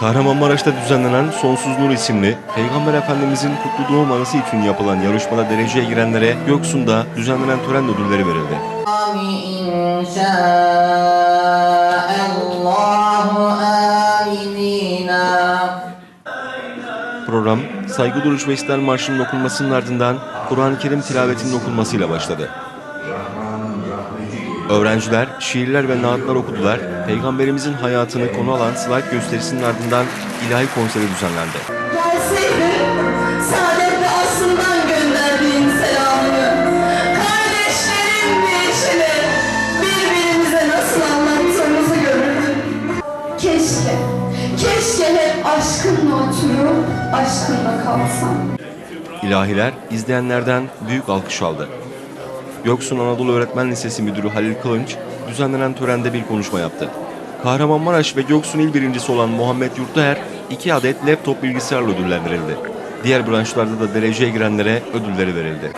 Kahramanmaraş'ta düzenlenen Sonsuz Nur isimli Peygamber Efendimizin kutlu doğum anısı için yapılan yarışmada dereceye girenlere Göksun'da düzenlenen tören ödülleri verildi. Program Saygı Duruş ve İslam Marşı'nın okunmasının ardından Kur'an-ı Kerim tilavetinin okunmasıyla başladı. Öğrenciler şiirler ve naatlar okudular. Peygamberimizin hayatını konu alan slide gösterisinin ardından ilahi konseri düzenlendi. Gelseydin saadet ve aslından gönderdiğin selamını Kardeşlerin değişini birbirimize nasıl anlattığımızı görürdün Keşke, keşke hep aşkınla oturup aşkınla kalsam İlahiler izleyenlerden büyük alkış aldı. Göksun Anadolu Öğretmen Lisesi Müdürü Halil Kılınç düzenlenen törende bir konuşma yaptı. Kahramanmaraş ve Göksun İl Birincisi olan Muhammed Yurttaer iki adet laptop bilgisayarla ödüllendirildi. Diğer branşlarda da dereceye girenlere ödülleri verildi.